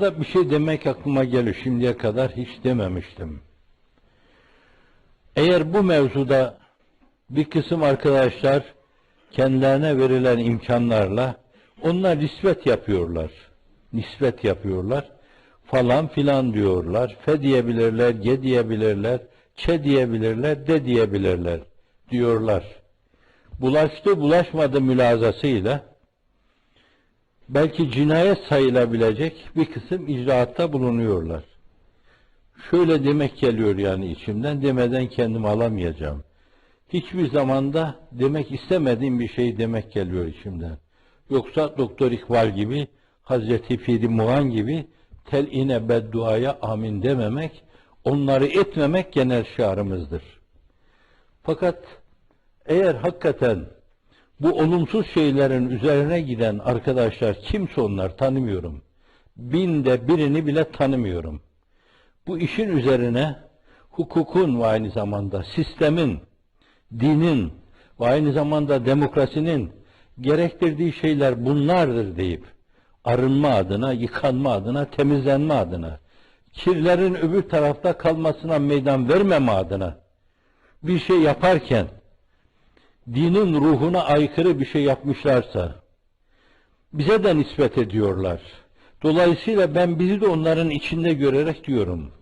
Burada bir şey demek aklıma geliyor. Şimdiye kadar hiç dememiştim. Eğer bu mevzuda bir kısım arkadaşlar kendilerine verilen imkanlarla onlar nispet yapıyorlar. Nispet yapıyorlar. Falan filan diyorlar. Fe diyebilirler, ge diyebilirler, çe diyebilirler, de diyebilirler diyorlar. Bulaştı bulaşmadı mülazasıyla belki cinayet sayılabilecek bir kısım icraatta bulunuyorlar. Şöyle demek geliyor yani içimden demeden kendimi alamayacağım. Hiçbir zamanda demek istemediğim bir şey demek geliyor içimden. Yoksa Doktor İkbal gibi, Hazreti Fidi Muhan gibi teline bedduaya amin dememek, onları etmemek genel şiarımızdır. Fakat eğer hakikaten bu olumsuz şeylerin üzerine giden arkadaşlar kimse onlar tanımıyorum. Binde birini bile tanımıyorum. Bu işin üzerine hukukun ve aynı zamanda sistemin, dinin ve aynı zamanda demokrasinin gerektirdiği şeyler bunlardır deyip arınma adına, yıkanma adına, temizlenme adına, kirlerin öbür tarafta kalmasına meydan vermeme adına bir şey yaparken dinin ruhuna aykırı bir şey yapmışlarsa bize de nispet ediyorlar. Dolayısıyla ben bizi de onların içinde görerek diyorum.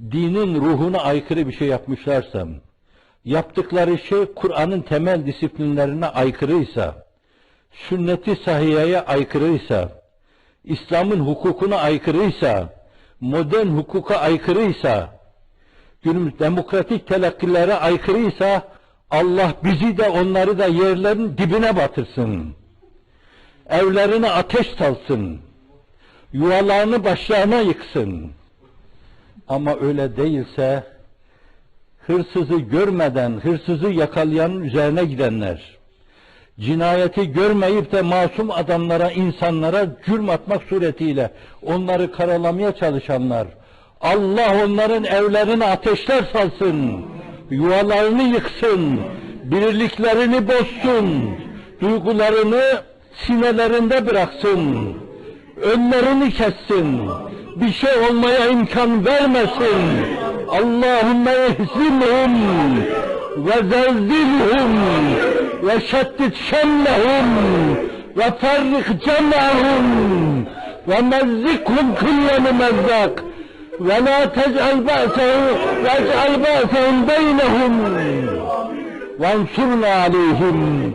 Dinin ruhuna aykırı bir şey yapmışlarsam, yaptıkları şey Kur'an'ın temel disiplinlerine aykırıysa, sünneti sahiyeye aykırıysa, İslam'ın hukukuna aykırıysa, modern hukuka aykırıysa, günümüz demokratik telakkilere aykırıysa, Allah bizi de onları da yerlerin dibine batırsın. Evlerine ateş salsın. Yuvalarını başlarına yıksın. Ama öyle değilse hırsızı görmeden hırsızı yakalayanın üzerine gidenler, cinayeti görmeyip de masum adamlara, insanlara cürm atmak suretiyle onları karalamaya çalışanlar, Allah onların evlerine ateşler salsın yuvalarını yıksın, birliklerini bozsun, duygularını sinelerinde bıraksın, önlerini kessin, bir şey olmaya imkan vermesin. Allahümme ehzimhum ve zelzilhum ve şeddit şemlehum ve ferrik cem'ahum ve mezzikhum kulle mumezzak ولا تجعل بأسهم وأجعل بأسهم بينهم. وانصرنا عليهم.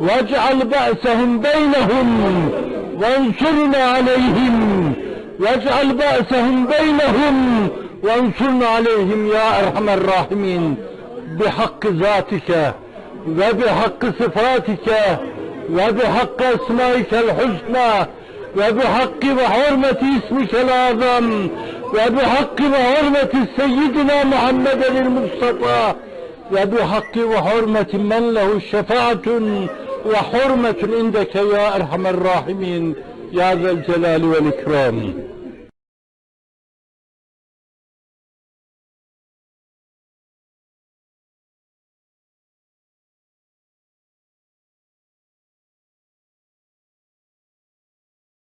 واجعل بأسهم بينهم. وانصرنا عليهم. واجعل بأسهم بينهم. وانصرنا عليهم يا أرحم الراحمين. بحق ذاتك وبحق صفاتك وبحق أسمائك الحسنى وبحق وحرمة اسمك الأعظم وبحق وحرمة سيدنا محمد المصطفى وبحق وحرمة من له شفاعة وحرمة عندك يا أرحم الراحمين يا ذا الجلال والإكرام.